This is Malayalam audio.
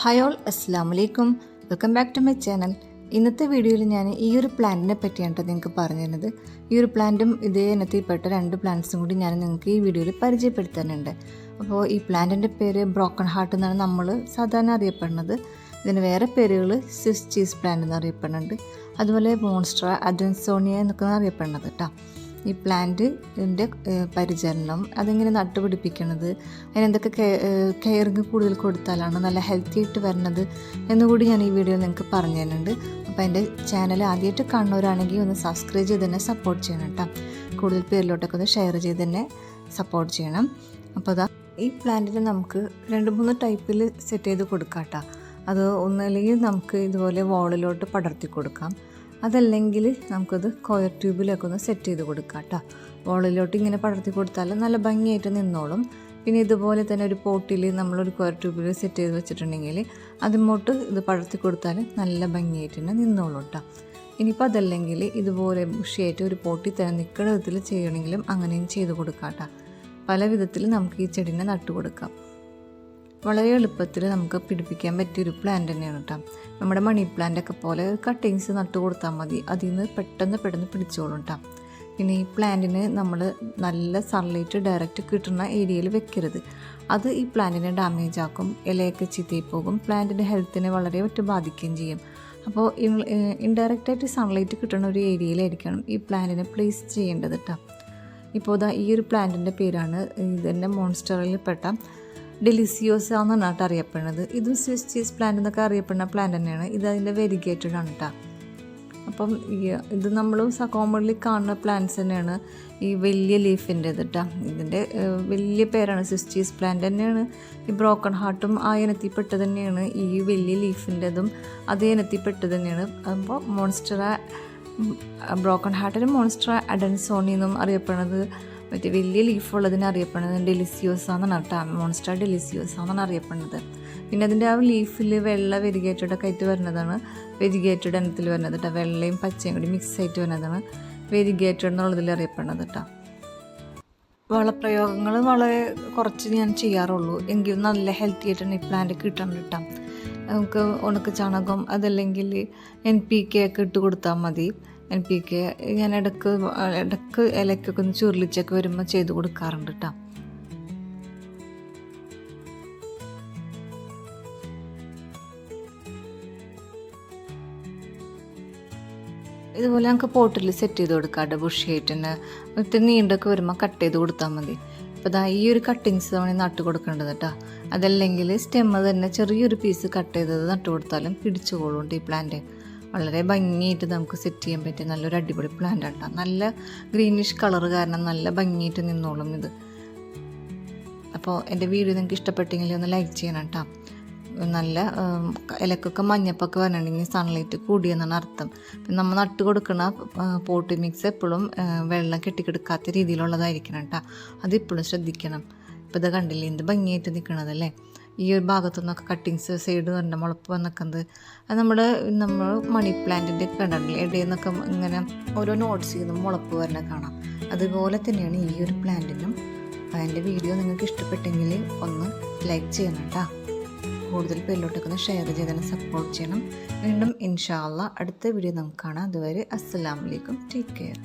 ഹായ് ഓൾ അസ്സാം വലൈക്കും welcome back to my channel. ഇന്നത്തെ വീഡിയോയിൽ ഞാൻ ഈ ഒരു പ്ലാന്റിനെ പറ്റിയാണ് കേട്ടോ നിങ്ങൾക്ക് പറഞ്ഞു തരുന്നത്. ഈ ഒരു പ്ലാന്റും ഇതേ ഇനത്തിൽപ്പെട്ട രണ്ട് പ്ലാന്റ്സും കൂടി ഞാൻ നിങ്ങൾക്ക് ഈ വീഡിയോയിൽ പരിചയപ്പെടുത്താനുണ്ട് അപ്പോൾ ഈ പ്ലാന്റിന്റെ പേര് ബ്രോക്കൺ ഹാർട്ട് എന്നാണ് നമ്മൾ സാധാരണ അറിയപ്പെടുന്നത്. ഇതിന് വേറെ പേരുകൾ സ്വിസ് ചീസ് പ്ലാന്റ് എന്ന് അറിയപ്പെടുന്നുണ്ട്. അതുപോലെ മോൺസ്ട്ര അഡൻസോണിയ എന്നൊക്കെ അറിയപ്പെടുന്നത് കേട്ടോ. ഈ പ്ലാന്റിന്റെ പരിചരണം അതെങ്ങനെ നട്ടുപിടിപ്പിക്കണത് അതിനെന്തൊക്കെ കെയറിങ് കൂടുതൽ കൊടുത്താലാണ് നല്ല ഹെൽത്തി ആയിട്ട് വരണത് എന്നുകൂടി ഞാൻ ഈ വീഡിയോയിൽ നിങ്ങൾക്ക് പറഞ്ഞു തരുന്നുണ്ട്. അപ്പോൾ എന്റെ ചാനൽ ആദ്യമായിട്ട് കാണുന്നവരാണെങ്കിൽ ഒന്ന് സബ്സ്ക്രൈബ് ചെയ്ത് തന്നെ സപ്പോർട്ട് ചെയ്യണം കേട്ടോ കൂടുതൽ പേരിലോട്ടൊക്കെ ഒന്ന് ഷെയർ ചെയ്ത് തന്നെ സപ്പോർട്ട് ചെയ്യണം. അപ്പോൾ അതാ ഈ പ്ലാന്റിന് നമുക്ക് രണ്ട് മൂന്ന് ടൈപ്പിൽ സെറ്റ് ചെയ്ത് കൊടുക്കാം കേട്ടോ അത് ഒന്നല്ലെങ്കിൽ നമുക്ക് ഇതുപോലെ വോളിലോട്ട് പടർത്തി കൊടുക്കാം. അതല്ലെങ്കിൽ നമുക്കത് കോയർ ട്യൂബിലൊക്കെ ഒന്ന് സെറ്റ് ചെയ്ത് കൊടുക്കാം കേട്ടോ വോളിലോട്ട് ഇങ്ങനെ പടർത്തി കൊടുത്താൽ നല്ല ഭംഗിയായിട്ട് നിന്നോളും. പിന്നെ ഇതുപോലെ തന്നെ ഒരു പോട്ടിൽ നമ്മളൊരു കോയർ ട്യൂബിൽ സെറ്റ് ചെയ്ത് വെച്ചിട്ടുണ്ടെങ്കിൽ അതിമോട്ട് ഇത് പടർത്തി കൊടുത്താൽ നല്ല ഭംഗിയായിട്ട് തന്നെ നിന്നോളും കേട്ടോ ഇനിയിപ്പോൾ അതല്ലെങ്കിൽ ഇതുപോലെ ബുഷിയായിട്ട് ഒരു പോട്ടി തന്നെ നിൽക്കുന്ന വിധത്തിൽ ചെയ്യണമെങ്കിലും അങ്ങനെയും ചെയ്ത് കൊടുക്കാം കേട്ടോ പല വിധത്തിൽ നമുക്ക് ഈ ചെടീനെ നട്ടു കൊടുക്കാം. വളരെ എളുപ്പത്തിൽ നമുക്ക് പിടിപ്പിക്കാൻ പറ്റിയൊരു പ്ലാന്റ് തന്നെയാണ് കേട്ടോ നമ്മുടെ മണി പ്ലാന്റ് ഒക്കെ പോലെ കട്ടിങ്സ് നട്ടു കൊടുത്താൽ മതി. അതിൽ നിന്ന് പെട്ടെന്ന് പെട്ടെന്ന് പിടിച്ചോളും കേട്ടോ പിന്നെ ഈ പ്ലാന്റിന് നമ്മൾ നല്ല സൺലൈറ്റ് ഡയറക്റ്റ് കിട്ടുന്ന ഏരിയയിൽ വെക്കരുത്. അത് ഈ പ്ലാന്റിനെ ഡാമേജ് ആക്കും ഇലയൊക്കെ ചീത്തയിൽ പോകും പ്ലാന്റിന്റെ ഹെൽത്തിനെ വളരെ ഒറ്റ ബാധിക്കുകയും ചെയ്യും. അപ്പോൾ ഇൻഡയറക്റ്റായിട്ട് സൺലൈറ്റ് കിട്ടുന്ന ഒരു ഏരിയയിലായിരിക്കണം ഈ പ്ലാന്റിനെ പ്ലേസ് ചെയ്യേണ്ടത് കേട്ടോ ഇപ്പോൾ ഈ ഒരു പ്ലാന്റിന്റെ പേരാണ് ഇതെന്നെ മോൺസ്റ്ററിൽ പെട്ട ഡെലിസിയോസ് എന്ന് കേട്ടോ അറിയപ്പെടുന്നത്. ഇതും സ്വിസ് ചീസ് പ്ലാന്റ് എന്നൊക്കെ അറിയപ്പെടുന്ന പ്ലാന്റ് തന്നെയാണ്. ഇത് അതിന്റെ വെരിഗേറ്റഡ് ആണ് കേട്ടോ അപ്പം ഇത് നമ്മൾ കോമൺലി കാണുന്ന പ്ലാന്റ്സ് തന്നെയാണ് ഈ വലിയ ലീഫിന്റെ കേട്ടോ ഇതിന്റെ വലിയ പേരാണ് സ്വിസ് ചീസ് പ്ലാന്റ് തന്നെയാണ്. ഈ ബ്രോക്കൺ ഹാർട്ടും ആ ഇനത്തിൽപ്പെട്ടത് തന്നെയാണ്. ഈ വലിയ ലീഫിന്റെതും അതേ ഇനത്തിൽപ്പെട്ടത് തന്നെയാണ്. അപ്പോൾ മോൺസ്റ്റർ ബ്രോക്കൺ ഹാർട്ടിന് മോൺസ്റ്റർ അഡൻസോണി എന്നും അറിയപ്പെടുന്നത്. മറ്റേ വലിയ ലീഫുള്ളതിനെ അറിയപ്പെടുന്നത് ഡെലിസിയോസ എന്നാണ് കേട്ടോ. മോൺസ്റ്റർ ഡെലിസിയോസ എന്നാണ് അറിയപ്പെടുന്നത്. പിന്നെ അതിന്റെ ആ ലീഫിൽ വെള്ള വെരിഗേറ്റഡ് ഒക്കെ ആയിട്ട് വരുന്നതാണ്. വെരിഗേറ്റഡ് ഇനത്തിൽ വരുന്നത് കേട്ടോ. വെള്ളയും പച്ചയും കൂടി മിക്സ് ആയിട്ട് വരുന്നതാണ്. വെരിഗേറ്റഡ് എന്നുള്ളതിൽ അറിയപ്പെടുന്നത് കേട്ടോ. വളപ്രയോഗങ്ങൾ വളരെ കുറച്ച് ഞാൻ ചെയ്യാറുള്ളൂ. എങ്കിലും നല്ല ഹെൽത്തി ആയിട്ടാണ് ഈ പ്ലാന്റ് കിട്ടണം കേട്ടോ. നമുക്ക് ഉണക്ക ചാണകം അതല്ലെങ്കിൽ എൻ പി കെ ഒക്കെ ഇട്ട് കൊടുത്താൽ മതി. എൻ പി കെ ഞാൻ ഇടയ്ക്ക് ഇടയ്ക്ക് ഇലക്കൊക്കെ ഒന്ന് ചുരുളിച്ചൊക്കെ വരുമ്പോൾ ചെയ്ത് കൊടുക്കാറുണ്ട് കേട്ടോ ഇതുപോലെ നമുക്ക് പോട്ടിൽ സെറ്റ് ചെയ്ത് കൊടുക്കാം ബുഷിയായിട്ട് തന്നെ നീണ്ടൊക്കെ വരുമ്പോൾ കട്ട് ചെയ്ത് കൊടുത്താൽ മതി. അപ്പോൾ ഇതാ ഈ ഒരു കട്ടിങ്സ് നമ്മൾ നട്ട് കൊടുക്കേണ്ടത് കേട്ടോ അതല്ലെങ്കിൽ സ്റ്റെമ്മ് തന്നെ ചെറിയൊരു പീസ് കട്ട് ചെയ്തത് നട്ട് കൊടുത്താലും പിടിച്ചുകൊള്ളുണ്ട് ഈ പ്ലാന്റ് വളരെ ഭംഗിയായിട്ട് നമുക്ക് സെറ്റ് ചെയ്യാൻ പറ്റിയ നല്ലൊരു അടിപൊളി പ്ലാന്റ് ആട്ടോ. നല്ല ഗ്രീനിഷ് കളർ കാരണം നല്ല ഭംഗിയായിട്ട് നിന്നോളും ഇത്. അപ്പോൾ എന്റെ വീഡിയോ നിങ്ങൾക്ക് ഇഷ്ടപ്പെട്ടെങ്കിൽ ഒന്ന് ലൈക്ക് ചെയ്യണം കേട്ടോ നല്ല ഇലക്കൊക്കെ മഞ്ഞപ്പൊക്കെ വരണമെങ്കിൽ സൺലൈറ്റ് കൂടിയെന്നാണ് അർത്ഥം. പിന്നെ നമ്മൾ നട്ട് കൊടുക്കുന്ന പോട്ടി മിക്സ് എപ്പോഴും വെള്ളം കെട്ടിക്കെടുക്കാത്ത രീതിയിലുള്ളതായിരിക്കണം കേട്ടോ അതിപ്പോഴും ശ്രദ്ധിക്കണം. ഇപ്പോൾ ഇത് കണ്ടില്ലേ എന്ത് ഭംഗിയായിട്ട് നിൽക്കണതല്ലേ ഈ ഒരു ഭാഗത്തു നിന്നൊക്കെ കട്ടിങ്സ് സൈഡ് വരേണ്ട മുളപ്പ് വന്നിക്കുന്നത് അത് നമ്മുടെ നമ്മൾ മണി പ്ലാന്റിന്റെ കണ്ടിട്ടില്ലേ ഇടയിൽ നിന്നൊക്കെ ഇങ്ങനെ ഓരോ നോട്ട്സ് ചെയ്യുന്ന മുളപ്പ് വരണ കാണാം. അതുപോലെ തന്നെയാണ് ഈ ഒരു പ്ലാന്റിനും അതിന്റെ വീഡിയോ നിങ്ങൾക്ക് ഇഷ്ടപ്പെട്ടെങ്കിൽ ഒന്ന് ലൈക്ക് ചെയ്യണം കേട്ടോ കൂടുതൽ പേരിലോട്ടൊക്കെ ഒന്ന് ഷെയർ ചെയ്തതിനെ സപ്പോർട്ട് ചെയ്യണം. വീണ്ടും ഇൻഷാല്ല അടുത്ത വീഡിയോ നമുക്ക് കാണാം. അതുവരെ അസ്സാം വലൈക്കും ടേക്ക് കെയർ